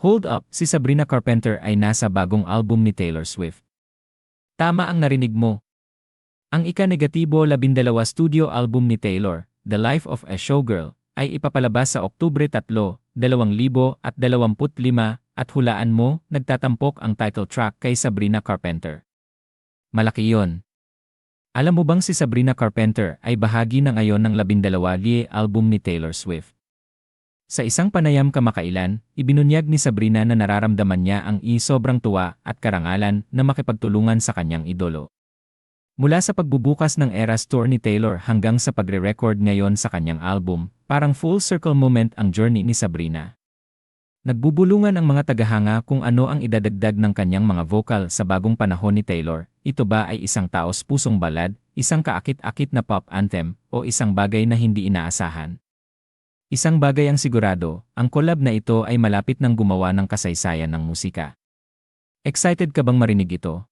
Hold up, si Sabrina Carpenter ay nasa bagong album ni Taylor Swift. Tama ang narinig mo. Ang ika-negatibo labindalawa studio album ni Taylor, The Life of a Showgirl, ay ipapalabas sa Oktubre 3, 2025 at hulaan mo, nagtatampok ang title track kay Sabrina Carpenter. Malaki yon. Alam mo bang si Sabrina Carpenter ay bahagi na ngayon ng labindalawa album ni Taylor Swift? Sa isang panayam kamakailan, ibinunyag ni Sabrina na nararamdaman niya ang i sobrang tuwa at karangalan na makipagtulungan sa kanyang idolo. Mula sa pagbubukas ng Eras Tour ni Taylor hanggang sa pagre-record ngayon sa kanyang album, parang full circle moment ang journey ni Sabrina. Nagbubulungan ang mga tagahanga kung ano ang idadagdag ng kanyang mga vocal sa bagong panahon ni Taylor. Ito ba ay isang taos pusong balad, isang kaakit-akit na pop anthem, o isang bagay na hindi inaasahan? Isang bagay ang sigurado, ang collab na ito ay malapit ng gumawa ng kasaysayan ng musika. Excited ka bang marinig ito?